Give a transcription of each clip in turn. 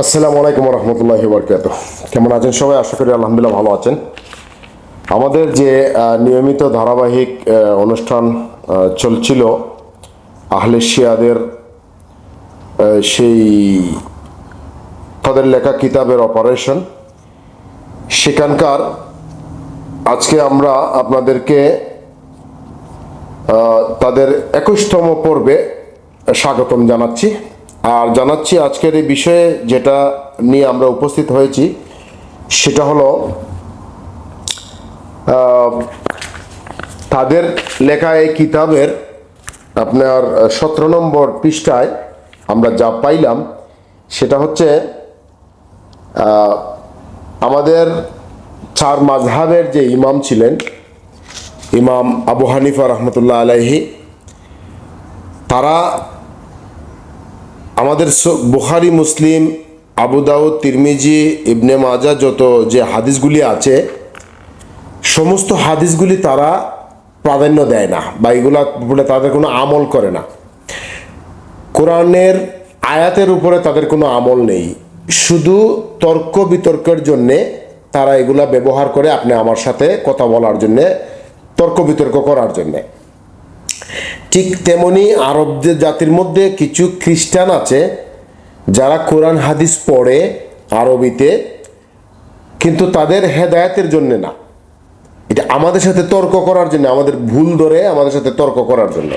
আসসালামু আলাইকুম রহমতুল্লাহ বরকাত কেমন আছেন সবাই? আশা করি আলহামদুলিল্লাহ ভালো আছেন। আমাদের যে নিয়মিত ধারাবাহিক অনুষ্ঠান চলছিল, আহলে শিয়াদের সেই তাদের লেখা কিতাবের অপারেশন, সেখানকার আজকে আমরা আপনাদেরকে তাদের একুশতম পর্বে স্বাগতম জানাচ্ছি। আর জানাচ্ছি আজকের এই বিষয়ে যেটা নিয়ে আমরা উপস্থিত হয়েছি, সেটা হলো তাদের লেখা এই কিতাবের আপনার সতেরো নম্বর পৃষ্ঠায় আমরা যা পাইলাম, সেটা হচ্ছে আমাদের চার মাঝহাবের যে ইমাম ছিলেন, ইমাম আবু হানিফা রহমতুল্লাহ আলাইহি, তারা আমাদের বুখারি, মুসলিম, আবু দাউদ, তিরমিজি, ইবনে মাজা যত যে হাদিসগুলি আছে, সমস্ত হাদিসগুলি তারা প্রাধান্য দেয় না বা এগুলা বলে তাদের কোনো আমল করে না। কোরআনের আয়াতের উপরে তাদের কোনো আমল নেই। শুধু তর্ক বিতর্কের জন্যে তারা এগুলা ব্যবহার করে আপনি আমার সাথে কথা বলার জন্যে, তর্ক বিতর্ক করার জন্যে। ঠিক তেমনি আরবদের জাতির মধ্যে কিছু খ্রিস্টান আছে যারা কোরআন, হাদিস পড়ে আরবিতে, কিন্তু তাদের হেদায়েতের জন্যে না। এটা আমাদের সাথে তর্ক করার জন্য, আমাদের ভুল ধরে আমাদের সাথে তর্ক করার জন্য।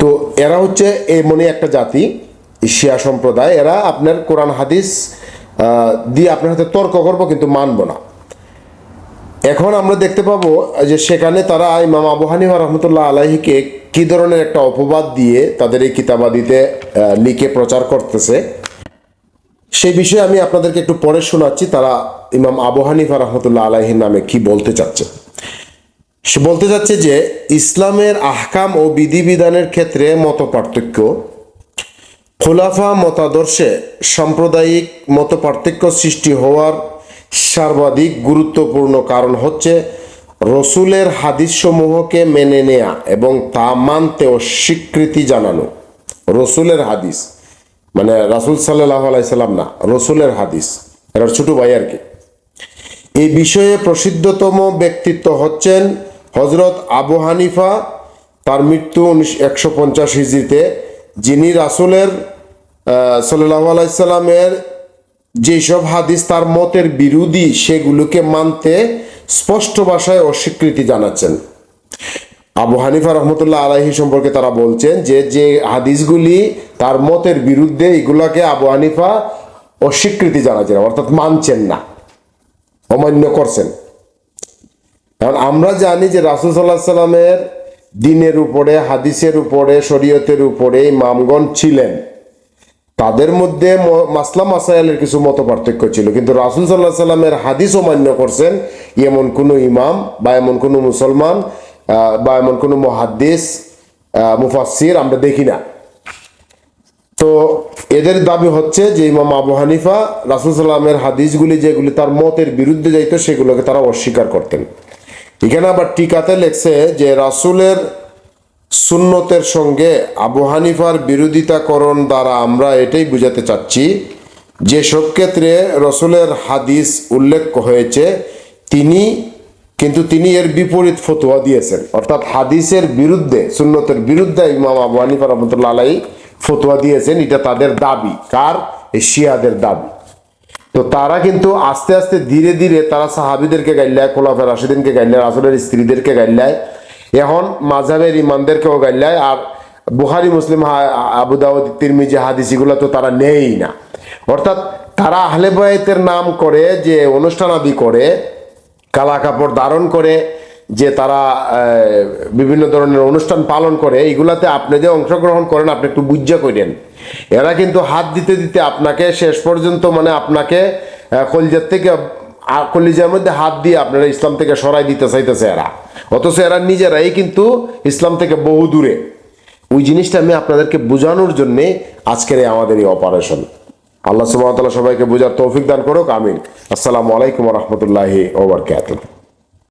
তো এরা হচ্ছে এমনই একটা জাতি, শিয়া সম্প্রদায়। এরা আপনার কোরআন, হাদিস দিয়ে আপনার সাথে তর্ক করব, কিন্তু মানব না। এখন আমরা দেখতে পাবো যে সেখানে তারা ইমাম আবু রহমতুল্লাহ আলাহিকে কি ধরনের একটা অপবাদ দিয়ে তাদের এই কিতাবাদিতে লিখে প্রচার করতেছে? সেই বিষয়ে আমি আপনাদেরকে একটু পরে শোনাচ্ছি, তারা ইমাম আবু হানিফা রহমতুল্লাহ আলাহির নামে কি বলতে চাচ্ছে। সে বলতে চাচ্ছে যে, ইসলামের আহকাম ও বিধিবিধানের ক্ষেত্রে মত পার্থক্য খোলাফা মতাদর্শে সাম্প্রদায়িক মত পার্থক্য সৃষ্টি হওয়ার সর্বাধিক গুরুত্বপূর্ণ কারণ হচ্ছে রসুলের হাদিসসমূহকে মেনে নেয়া এবং তা মানতে স্বীকৃতি জানানো। রসুলের হাদিস। মানে রাসুল সাল্লাহ আলাইসাল্লাম না, রসুলের হাদিস। এটা ছোট ভাই আর কি। এই বিষয়ে প্রসিদ্ধতম ব্যক্তিত্ব হচ্ছেন হজরত আবু হানিফা। তার মৃত্যু একশো পঞ্চাশ হিজড়িতে, যিনি রাসুলের সাল্লাহ আলাইসাল্লামের যেসব হাদিস তার মতের বিরোধী, সেগুলোকে মানতে স্পষ্ট ভাষায় অস্বীকৃতি জানাচ্ছেন। আবু হানিফা রহমতুল্লাহ আলাহি সম্পর্কে তারা বলছেন যে যে হাদিসগুলি তার মতের বিরুদ্ধে এগুলাকে আবু হানিফা অস্বীকৃতি জানাচ্ছেন, অর্থাৎ মানছেন না, অমান্য করছেন। কারণ আমরা জানি যে রাসুল সাল্লাহ সাল্লামের দিনের উপরে, হাদিসের উপরে, শরীয়তের উপরে ইমামগণ ছিলেন। তাদের মধ্যে ম- মাসলা মাসাইলের কিছু মত পার্থক্য ছিল, কিন্তু রাসুল সাল্লাহ সাল্লামের হাদিস অমান্য করছেন এমন কোনো ইমাম বা এমন কোনো মুসলমান বা এমন কোনো মহাদ্দিস আহ, মুফাসসির আমরা দেখি না। তো এদের দাবি হচ্ছে যে ইমাম আবু হানিফা রাসুল সাল্লামের হাদিসগুলি যেগুলি তার মতের বিরুদ্ধে যাইতো সেগুলোকে তারা অস্বীকার করতেন। এখানে আবার টিকাতে লেখছে যে রাসুলের সুন্নতের সঙ্গে আবু হানিফার বিরোধিতাকরণ দ্বারা আমরা এটাই বুঝাতে চাচ্ছি। যে সব ক্ষেত্রে রসুলের হাদিস উল্লেখ হয়েছে তিনি, কিন্তু তিনি এর বিপরীত ফতোয়া দিয়েছেন। অর্থাৎ হাদিসের বিরুদ্ধে, সুন্নতের বিরুদ্ধে ইমাম আবু হানিফা রহমতুল্লাহ আলাই ফতোয়া দিয়েছেন, এটা তাদের দাবি। কার? এই শিয়াদের দাবি। তো তারা কিন্তু আস্তে আস্তে ধীরে ধীরে তারা সাহাবিদেরকে গাইল্লায় খোলাফের রাশিদিনকে গাইল্লায়, রাসুলের স্ত্রীদেরকে গাইল্লায়, এখন মাঝাবের ইমানদেরকেও গাইল্লায়, আর বুহারি মুসলিম, হা- আবু দাউদ, তিরমিজি হাদিস এগুলো তো তারা নেই না। অর্থাৎ তারা আহলে নাম করে, যে অনুষ্ঠান আদি করে কালা কাপড় ধারণ করে যে তারা বিভিন্ন ধরনের অনুষ্ঠান পালন করে এগুলাতে আপনি যে অংশগ্রহণ করেন, আপনি একটু বুঝা করেন এরা কিন্তু হাত দিতে দিতে আপনাকে শেষ পর্যন্ত মানে আপনাকে কলজার থেকে কলিজার মধ্যে হাত দিয়ে আপনারা ইসলাম থেকে সরাই দিতে চাইতেছে এরা। অথচ এরা নিজেরাই কিন্তু ইসলাম থেকে বহু দূরে ওই জিনিসটা আমি আপনাদেরকে বোঝানোর জন্যে আজকের আমাদের এই অপারেশন আল্লাহ সুবাহতাল্লাহ সবাইকে বোঝার তৌফিক দান করুক আমিন। আসসালামু আলাইকুম রহমতুল্লাহি ওবরকাতুহ